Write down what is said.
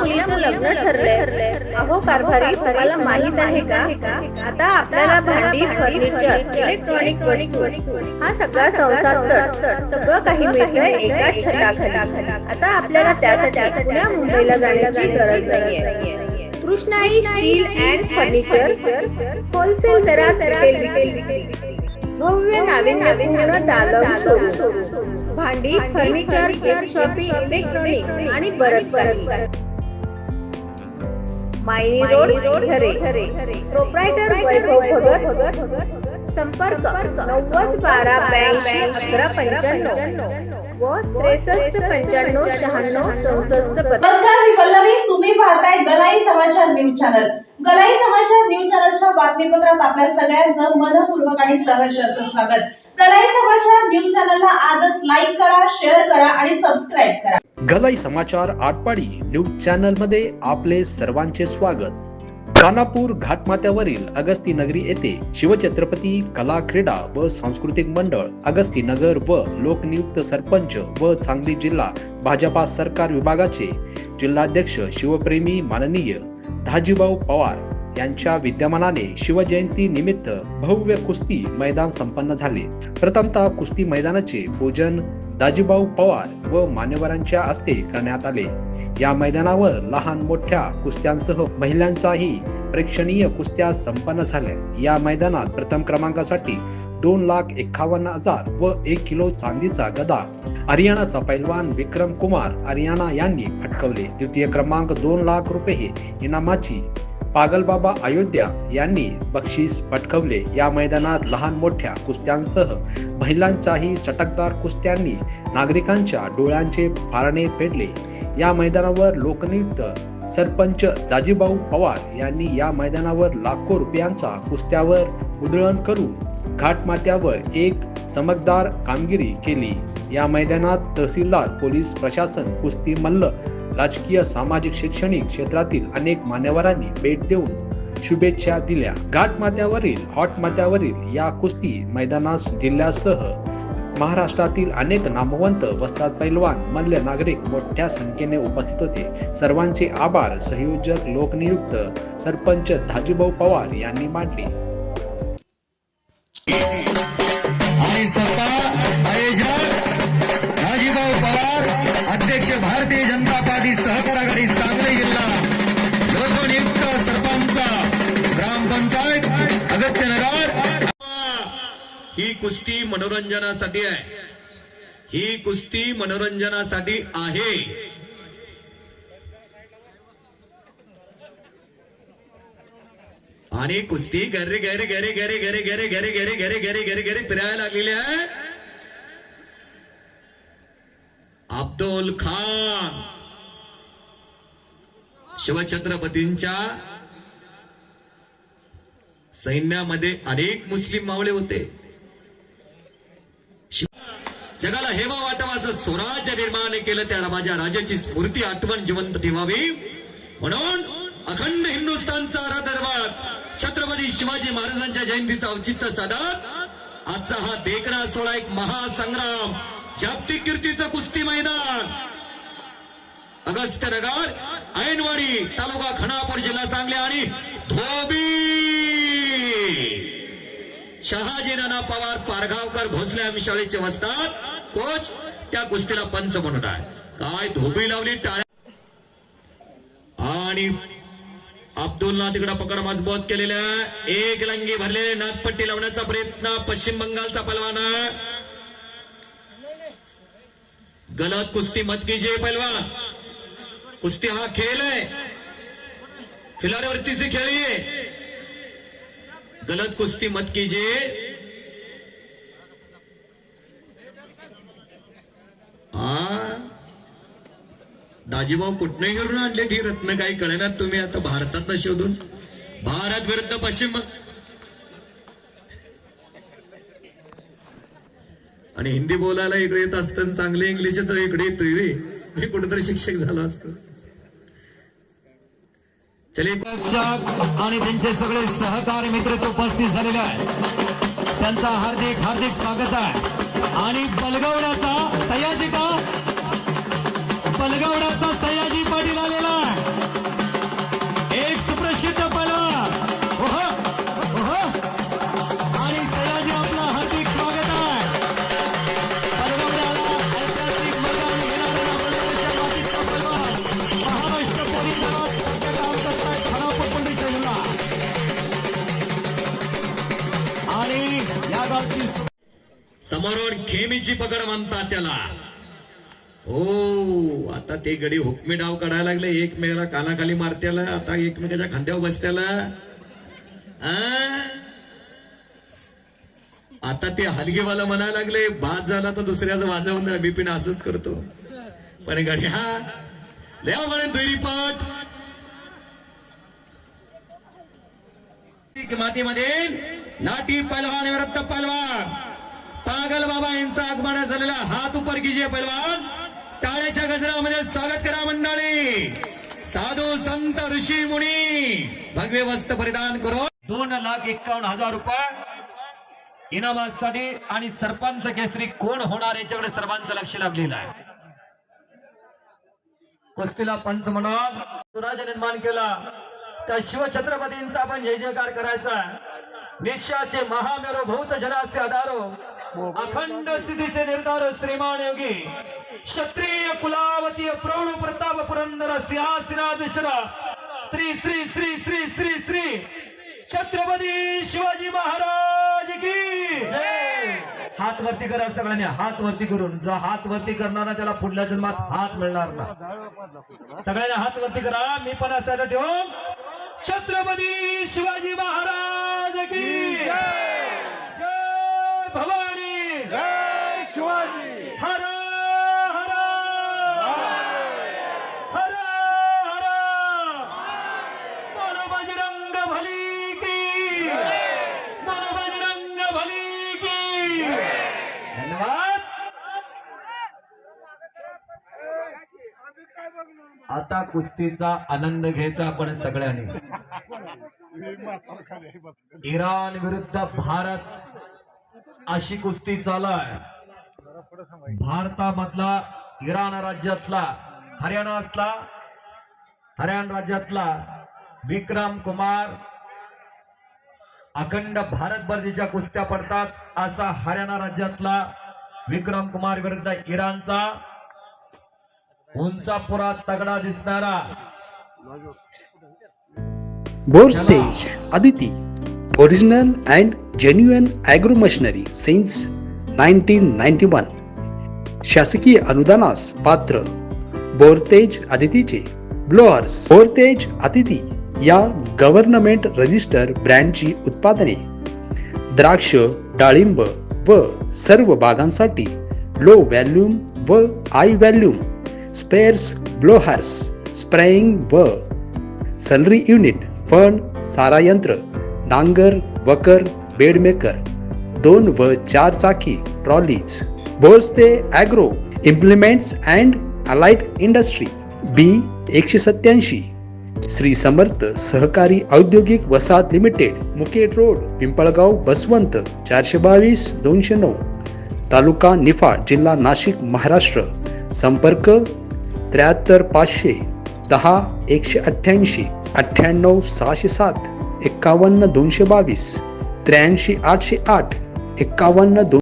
मुलीचं लग्न ठरलंय. अहो कारभारी तुम्हाला माहीत आहे का? आता आपल्याला भांडी फर्निचर इलेक्ट्रॉनिक वस्तू. हा सगळा संसार सर सगळं काही मिळतंय एका छताखाली. आता आपल्याला त्यासाठी पुण्या मुंबईला जाण्याची गरज नाहीये. Krishnai steel and furniture wholesale दरात रिटेल विक्री भव्य नाविन्यपूर्ण दालन शोरूम भांडी फर्निचर शॉपिंग इलेक्ट्रॉनिक आणि बरंच काही मायनी रोड झरे प्रोप्रायटर वैभव भगत संपर्क. नव्वद बारा ब्याऐंशी अकरा पंच्याण्णव. व त्रेसष्ट पंच्याण्णव शहाण्णव चौसष्ट. नमस्कार मी पल्लवी. तुम्ही पाहताय गलाई समाचार न्यूज चॅनल. गलाई समाचार न्यूज चॅनलच्या बातमीपत्रात आपल्या सगळ्यांचं मनपूर्वक आणि सहर्ष असं स्वागत. गलाई समाचार न्यूज चॅनलला आजच लाईक करा शेअर करा आणि सबस्क्राईब करा. गलाई समाचार आटपाडी न्यूज चॅनलमध्ये आपले सर्वांचे स्वागत. कानापूर घाटमाथ्यावरील अगस्ती नगरी येथे शिवछत्रपती कला क्रीडा व सांस्कृतिक मंडळ अगस्ती नगर व लोकनियुक्त सरपंच व सांगली जिल्हा भाजपा सरकार विभागाचे जिल्हाध्यक्ष शिवप्रेमी माननीय धाजीभाऊ पवार यांच्या विद्यमानाने शिवजयंती निमित्त भव्य कुस्ती मैदान संपन्न झाले. प्रथमतः कुस्ती मैदानाचे पूजन दाजीभाऊ पवार व मान्यवरांच्या हस्ते करण्यात आले. या मैदानावर लहान मोठ्या कुस्त्यांसह महिलांचाही प्रेक्षणीय कुस्त्या संपन्न झाल्या. या मैदानात प्रथम क्रमांकासाठी दोन लाख एकावन्न हजार व एक किलो चांदीचा गदा हरियाणाचा पैलवान विक्रम कुमार हरियाणा यांनी फटकवले. द्वितीय क्रमांक दोन लाख रुपये इनामाची पागलबाबा अयोध्या यांनी बक्षीस पटकवले. या मैदानात लहान मोठ्या कुस्त्यांसह महिलांचाही चटकदार कुस्त्यांनी नागरिकांच्या डोळ्यांचे फारणे फेडले. या मैदानावर लोकनियुक्त सरपंच दाजीभाऊ पवार यांनी या मैदानावर लाखो रुपयांचा कुस्त्यावर उधळण करून घाटमात्यावर एक चमकदार कामगिरी केली. या मैदानात तहसीलदार पोलीस प्रशासन कुस्ती मल्ल राजकीय सामाजिक शैक्षणिक क्षेत्रातील अनेक मान्यवरांनी भेट देऊन शुभेच्छा दिल्या. घाटमाथ्यावरील हॉट माथ्यावरील या कुस्ती मैदानास जिल्ह्यासह महाराष्ट्रातील अनेक नामवंत वस्ताद पैलवान मल्ल नागरिक मोठ्या संख्येने उपस्थित होते. सर्वांचे आभार. संयोजक लोकनियुक्त सरपंच धाजीभाऊ पवार यांनी मांडले आणि सत्ता आयोजक राजीभाऊ पवार अध्यक्ष भारतीय जनता पार्टी सहकार आघाडी सांगली जिल्हा लोकनियुक्त सरपंच ग्रामपंचायत अगत्यनगर. ही कुस्ती मनोरंजनासाठी आहे. ही कुस्ती मनोरंजनासाठी आहे. आणि कुस्ती घरे घरे घरे घरे घरे घरे घरे घरे घरे घरे घरे घरे फिरायला लागलेली आहे अब्दुल खान शिवछत्रपतींच्या सैन्यामध्ये अनेक मुस्लिम मावळे होते जगाला हेमा वाटावा असं स्वराज्य निर्माण केलं त्या माझ्या राजाची स्फूर्ती आठवण जिवंत ठेवावी म्हणून अखंड हिंदुस्थानचा दरबार छत्रपती शिवाजी महाराजांच्या जयंतीचं औचित्य साधत आजचा हा देखरा सोहळा एक महासंग्राम जागतिक कीर्तीचं कुस्ती मैदान. अगस्त्यनगर ऐनवाडी तालुका खानापूर जिल्हा सांगली आणि धोबी. शहाजी नाना पवार पारगावकर भोसले आम्ही शाळेचे वसतात कोच त्या कुस्तीला पंच म्हणून आहे काय धोबी लावली टाळ्या. आणि अब्दुलला तिकडं पकड मजबूत केलेल्या एक लंगी भरलेले नागपट्टी लावण्याचा प्रयत्न. पश्चिम बंगालचा पलवाना. गलत कुस्ती मत कीजिए पहलवान कुस्ती हा खेळ आहे. खिलाड़ीवरती खेळी गलत कुस्ती मत कीजिए दाजीभाऊ कुठनही करून आणले ती रत्न काही कळणार तुम्ही आता भारतात शोधून. भारत विरुद्ध पश्चिम आणि हिंदी बोलायला इकडे येत असतं चांगले इंग्लिश तर इकडे येतोय मी कुठेतरी शिक्षक झालो असतो. चले आणि त्यांचे सगळे सहकारी मित्र उपस्थित झालेले आहे त्यांचा हार्दिक हार्दिक स्वागत आहे. आणि बलगवण्याचा सयाजी का पलगावडाचा सयाजी पाटील आलेला एक सुप्रसिद्ध पलवा आणि सयाजी आपला हार्दिक स्वागत आहे. पलगावडाला ऐतिहासिक मैदान घेणाऱ्या प्रदेशाचा पलवान महाराष्ट्र पोलीस दलात काम करताय खानापूर जिल्हा आणि या गावची समारोह खेमीची पकड म्हणतात त्याला. हो आता ते गडी हुकमी डाव काढायला लागले. एकमेकाला कानाखाली मारत्याला आता एकमेकाच्या खांद्यावर बसत्याला. आता ते हलगेवाला म्हणायला लागले बाज झाला तर दुसऱ्याचं वाजवून बिपिन असंच करतो. पण गड्या लया म्हणे दुरीपट मातीमध्ये लाठी पलवान विरुद्ध पलवान पागल बाबा यांचा आगमन झालेला हात उपर कीजिए पलवान टाळ्याच्या गजरामध्ये स्वागत करा मंडळी. साधू संत ऋषी मुनी भगवे वस्त्र परिधान करून. दोन लाख एक्कावन्न हजार रुपये इनामासाठी आणि सरपंच केसरी कोण होणार याच्याकडे सर्वांचं लक्ष लागलेलं आहे. कुस्तीला पंच म्हणून सुराज निर्माण केला. त्या शिवछत्रपतींचा आपण जय जयकार करायचा निश्चयाचे महामेरो भूत जनाचे आधारो. अखंड स्थितीचे निर्धार श्रीमान योगी. क्षत्रिय कुलावती प्रौढ प्रताप पुरंदर सिंहासनाधीश्वर. श्री श्री श्री श्री श्री श्री. छत्रपती शिवाजी महाराज की हात वरती करा सगळ्यांनी हात वरती करून. जो हात वरती करणार ना त्याला पुढल्या जन्मात हात मिळणार ना. सगळ्यांनी हात वरती करा. मी पण असायला ठेवून. छत्रपती शिवाजी महाराज की भवानी। जय शिवाजी। हर हर। हर हर। बोलो बजरंग भली की। बोलो बजरंग भली की। धन्यवाद। आता कुस्तीचा आनंद घ्यायचा आपण सगळ्यांनी. इराण विरुद्ध भारत अशी कुस्ती चालू आहे भारतामधला इराण राज्यातला हरियाणातला हरियाणा राज्यातला विक्रम कुमार अखंड भारत भारतभरच्या कुस्त्या पडतात. असा हरियाणा राज्यातला विक्रम कुमार विरुद्ध इराणचा उंचापुरा तगडा दिसणारा. Bore stage Aditi original and genuine agro machinery since nineteen ninety one शासकीय अनुदानास पात्र बोरतेज अदितीचे ब्लोअर्स बोरतेज अतिथी या गव्हर्नमेंट रजिस्टर ब्रँडची उत्पादने. द्राक्ष डाळिंब व सर्व बागांसाठी लो व्हॅल्यूम व high volume sprayers blowers spraying व सनरी युनिट फण सारा यंत्र नांगर वकर बेडमेकर दोन व चार चाकी trolleys. Borste agro implements and allied industry. B एकशे सत्याऐंशी श्री समर्थ सहकारी औद्योगिक वसाहत लिमिटेड मुकेट रोड पिंपळगाव बसवंत चारशे बावीस दोनशे नऊ. तालुका निफाड जिल्हा नाशिक महाराष्ट्र. संपर्क त्र्याहत्तर पाचशे दहा एकशे अठ्ठ्याऐंशी अठ्ठ्याण्णव सहाशे सात. एक्कावन्न दोनशे बावीस त्र्याऐंशी आठशे आठ एक्कावन्न दोन